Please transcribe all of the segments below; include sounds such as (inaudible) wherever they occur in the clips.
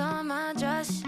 on my dress,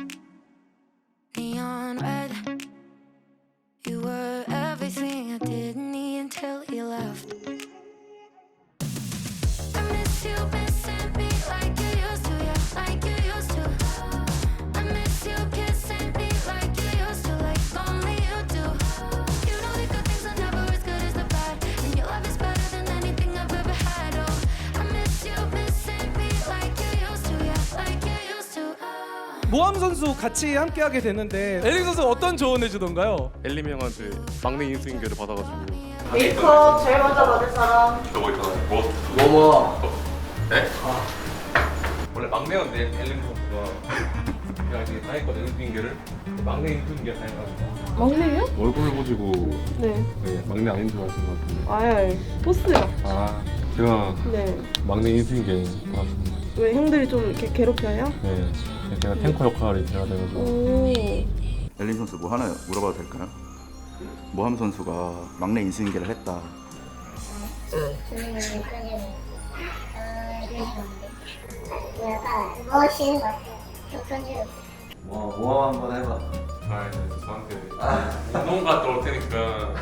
모함 선수 같이 함께하게 되는데 엘릭 선수 어떤 조언 해 주던가요? 엘리미 형한테 막내 인수인계를 받아가지고. 메이크업 제일 먼저 받을 사람. 저거 있잖아. 뭐? 뭐뭐? 네? 원래 막내였는데 엘리미 선수가 제가 이제 다 했거든 인수인계를. 막내 인수인계 다 해가지고. 막내예요? 얼굴 보시고. 네. 네, 막내 아닌 줄 아신 것 같은데. 아예 보스가 아 제가 네 막내 인수인계 받았습니다 왜 형들이 좀 이렇게 괴롭혀요? 네 제가 탱커 역할이 돼야 돼가지고 오 엘린 선수 뭐 하나 물어봐도 될까요? 모함 선수가 막내 인수인계를 했다. 약간 멋있는 것 같아요. 좀 편지로. 뭐 모함 한번 해봐. 아 이제 저한테 운동 갔다 올 테니까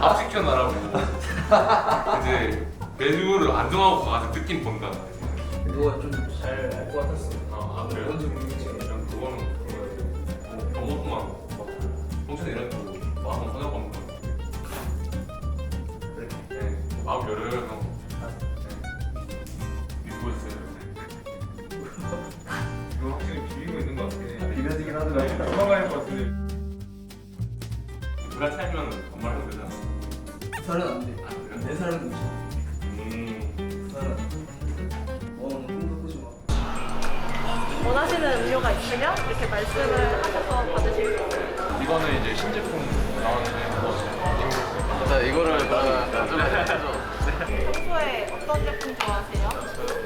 밥 시켜놔라고 (laughs) 이제 메뉴를 안 정하고 가서 느낌 본다 이거 좀잘 알 것 같았어. 아, 아 그래요? 뭔지 모르겠지. 그냥 그거는 그거예요. 뭐 병원만 막 동생 이런 거 마음 찾아보는 거. 그래. 네, 마음 열어요 형. 원하시는 음료가 있으면 이렇게 말씀을 하셔서 받으실 수 있어요 이거는 이제 신제품 나왔는데 한번 자 이거를 그러면 가져가야죠. 평소에 어떤 제품 좋아하세요?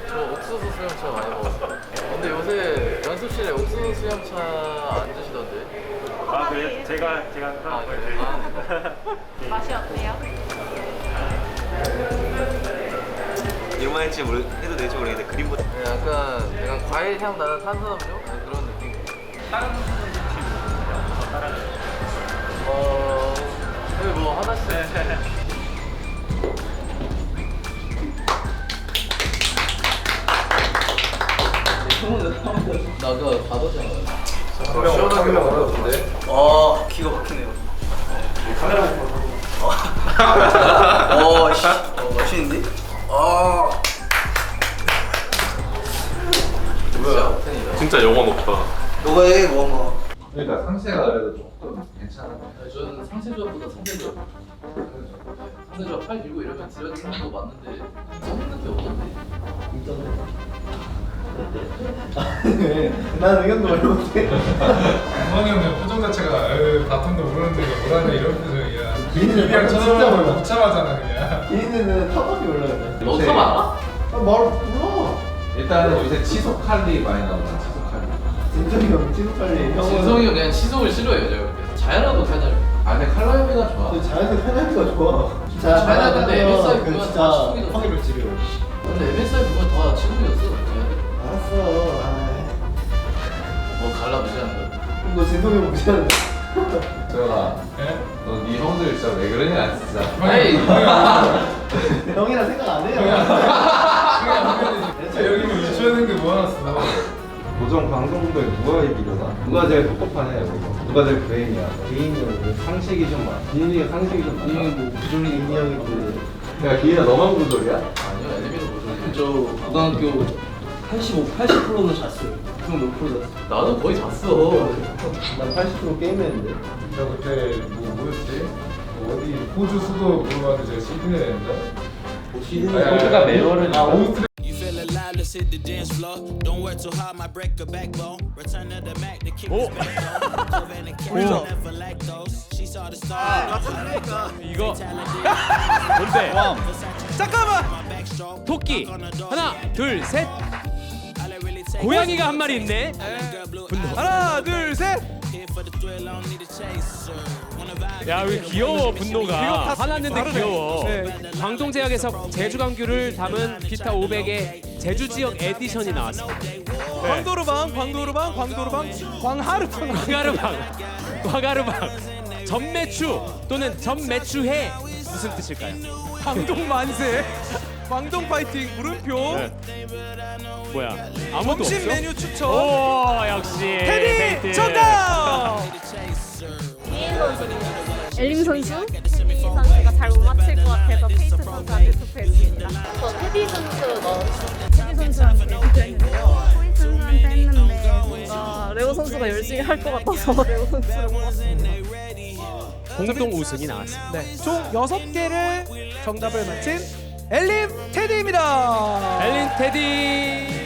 저 옥수수 수염차 많이 먹었어요. 근데 요새 연습실에 옥수수 수염차 안 드시던데? 아 그래요? 제가 제가 아 그래요? 아, 맛이 어때요? 이만 할지 모르 해도 될지 모르겠는데 그림보다 네, 약간 약간 과일 향 나는 탄산음료 네, 그런 느낌. 다른 팀 다른 어, 여기 뭐 하나씩. 나 아까 받았잖아. 시원하게 먹었는데. 아 기가 막히네요. 카메라 보고. 어, 씨, 어, 멋있는데? 아. 진짜 영혼 없다. 너가 해, 뭐 뭐. 그러니까 상세가 그래도 조금. 아니, 저는 상세조합보다 상대조합. 상대조합 팔 들고 이러면 들어주는 거 맞는데 썩는 게 없던데. 난 의견도 말못해 구멍이 형의 표정 자체가 바텀도 모르는데 이거 뭐라냐 이런 표정이야. 비니는 비비랑 진짜 쳐다보면 몰라. 복잡하잖아 그냥. 얘네는 타박이 올라가네. 너 참 알아? 아, 말 몰라. 일단은 요새 치속 칼리 많이 칼리. 진정이 형, 찌릿 빨리. 진성이 형 그냥 시속을 싫어해요 제가. 자연화도 편해요. 아 근데 칼라이비가 좋아. 자연스 편하기가 좋아. 자, 자연스 근데 MSI 그 그거 진짜 다 치국이다. 확률을 지려. 근데 MSI 그거 다 지금이었어. 알았어. 아이. 뭐 갈라 무시하는 거야. 그럼 너 진성이 형 무시하는데. 저가 네? 너네 형들 진짜 왜 그러냐 진짜. 아이 (laughs) 형이랑 생각 안 해요. (laughs) 진짜 여기 뭐 유치원생 게 모아놨어. 고정 방송국에 누가 이기려나? 누가 제일 똑똑하냐 여기서? 누가 제일 브레인이야? 개인이 형. 상식이 좀 많아. 기인이가 상식이 좀 많아. 뭐 부조리 인이 형이 그. 야 기인아 너만 부족이야? 아니요 엘리베이터 보죠. 저 고등학교 85, 80%는 잤어요. 그럼 몇 프로 잤어? 나도 거의 잤어. 난 80% 게임했는데. 저 그때 뭐 뭐였지? 뭐 어디 호주 수도 물어봤는데 제가 호주가 메로를 아 오스트리 You feel alive, let's hit the dance floor. Don't work too hard, might break a backbone. Return to the Mac, the kick is back on. Clover and the cat, never lactose. She saw the stars. 이거 뭔데? 잠깐만 도끼 하나 둘셋 All it really 고양이가 한 마리 있네. 하나 둘 셋. 야, 왜 귀여워 분노가. 다 화났는데. 귀여워. 네. 광동제약에서 제주광규를 담은 기타 500의 제주 지역 에디션이 나왔습니다. 광도르방 광도르방 광도르방 광하르방 광가르방, 광가르방, 전매추 또는 전매추해 무슨 뜻일까요? 광동 만세. 광동 파이팅 물음표. 네. 뭐야? 아무도 점심 없어? 메뉴 추천. 오 역시 테디 페이트. 정답. 엘림 선수? 테디 선수가 잘 못 맞힐 것 같아서 페이트 선수한테 투표했습니다. 저 테디 선수 넣었어요. 테디 선수한테 투표했는데요. 코이 선수한테 했는데 뭔가 레오 선수가 열심히 할 것 같아서 (laughs) 레오 선수를 뽑았습니다. 공동 우승이 나왔습니다. 네, 총 여섯 개를 정답을 맞힌 엘림 테디입니다. 엘린 테디.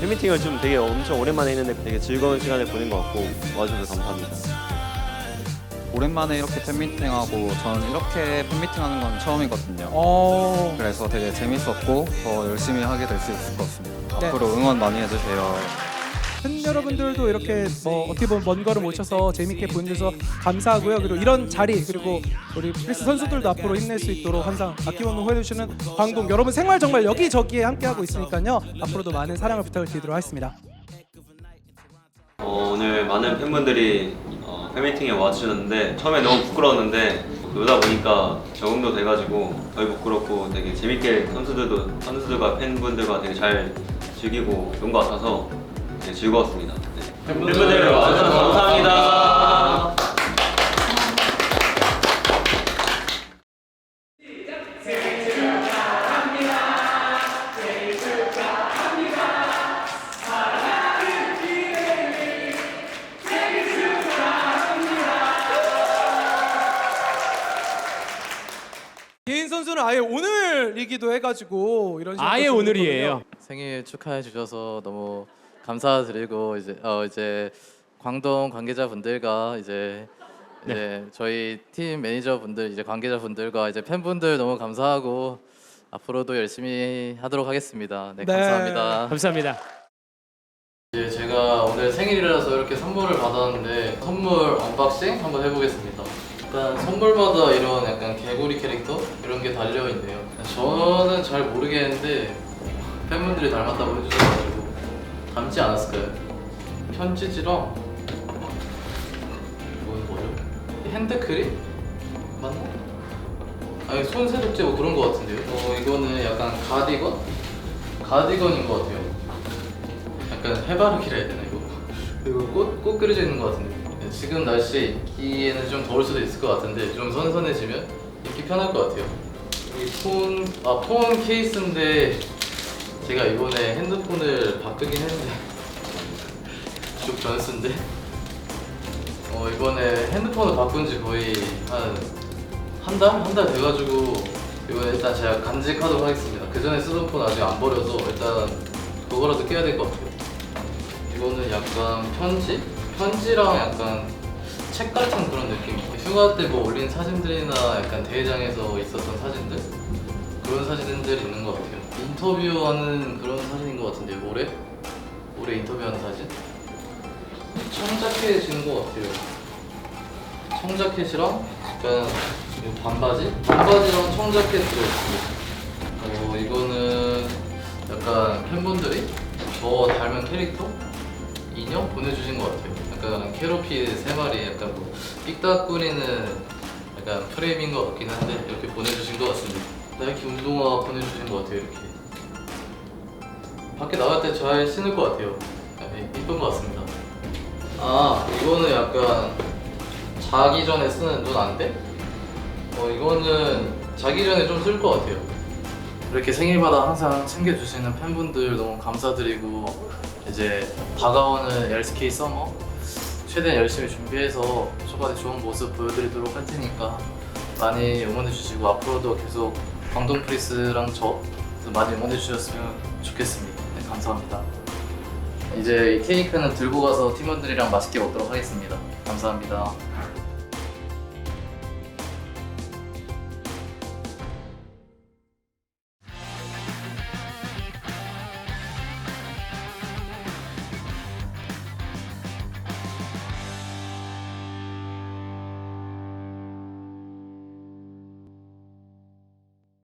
팬미팅을 좀 되게 엄청 오랜만에 했는데 되게 즐거운 시간을 보낸 것 같고 와주셔서 감사합니다. 오랜만에 이렇게 팬미팅하고 저는 이렇게 팬미팅하는 건 처음이거든요. 어, 그래서 되게 재밌었고 더 열심히 하게 될 수 있을 것 같습니다. 네. 앞으로 응원 많이 해주세요. 팬 여러분들도 이렇게 뭐 어떻게 보면 먼 걸음 오셔서 재밌게 보내주셔서 감사하고요. 그리고 이런 자리 그리고 우리 프리스 선수들도 앞으로 힘낼 수 있도록 항상 아낌없는 후회해주시는 광동 여러분 생활 정말 여기저기에 함께하고 있으니까요. 앞으로도 많은 사랑을 부탁을 드리도록 하겠습니다. 어, 오늘 많은 팬분들이 어, 팬미팅에 와주셨는데 처음에 너무 부끄러웠는데 그러다 보니까 적응도 돼가지고 덜 부끄럽고 되게 재밌게 선수들도 선수들과 팬분들과 되게 잘 즐기고 논것 같아서 되게 즐거웠습니다. 네. 팬분들 와주셔서 감사합니다. 개인 선수는 아예 오늘이기도 해가지고 이런 식으로 아예 또 오늘이에요. 생일 축하해 주셔서 너무 감사드리고 이제 어 이제 광동 관계자분들과 이제 이제 저희 팀 매니저분들 이제 관계자분들과 이제 팬분들 너무 감사하고 앞으로도 열심히 하도록 하겠습니다. 네, 네. 감사합니다. 감사합니다. 이제 제가 오늘 생일이라서 이렇게 선물을 받았는데 선물 언박싱 한번 해보겠습니다. 일단 선물마다 이런 약간 개구리 캐릭터 이런 게 달려 있네요. 저는 잘 모르겠는데 팬분들이 닮았다고 해주셔가지고 닮지 않았을까요? 편지지랑 이건 뭐죠? 핸드크림 맞나? 아니 손 세독제 뭐 그런 거 같은데요? 어 이거는 약간 가디건? 가디건인 것 같아요. 약간 해바라기라 해야 되나 이거? 이거 꽃, 꽃 그려져 있는 것 같은데 지금 날씨에 입기에는 좀 더울 수도 있을 것 같은데 좀 선선해지면 입기 편할 것 같아요 이 폰, 아 폰 케이스인데 제가 이번에 핸드폰을 바꾸긴 했는데 (laughs) 좀 변수인데 어 이번에 핸드폰을 바꾼 지 거의 한 한 달? 한 달 돼가지고 이번에 일단 제가 간직하도록 하겠습니다 그 전에 쓰던 폰 아직 안 버려서 일단 그거라도 깨야 될 것 같아요 이거는 약간 편지? 편지랑 약간 책 같은 그런 느낌. 휴가 때 뭐 올린 사진들이나 약간 대회장에서 있었던 사진들 그런 사진들이 있는 것 같아요. 인터뷰하는 그런 사진인 것 같은데 올해 올해 인터뷰하는 사진. 청자켓인 것 같아요. 청자켓이랑 약간 이 반바지? 반바지랑 청자켓 들어있습니다. 어 이거는 약간 팬분들이 저 닮은 캐릭터 인형 보내주신 것 같아요. 약간 캐로피 세 마리 약간 뭐 삑딱거리는 약간 프레임인 것 같긴 한데 이렇게 보내주신 것 같습니다. 나이키 운동화 보내주신 것 같아요 이렇게. 밖에 나갈 때 잘 신을 것 같아요. 네, 이쁜 것 같습니다. 아 이거는 약간 자기 전에 쓰는 눈 안대? 어 이거는 자기 전에 좀 쓸 것 같아요. 이렇게 생일마다 항상 챙겨주시는 팬분들 너무 감사드리고 이제 다가오는 LCK 서머 최대한 열심히 준비해서 초반에 좋은 모습 보여드리도록 할 테니까 많이 응원해주시고 앞으로도 계속 광동 프리스랑 저 많이 응원해 주셨으면 좋겠습니다. 네, 감사합니다. 이제 이 케이크는 들고 가서 팀원들이랑 맛있게 먹도록 하겠습니다. 감사합니다.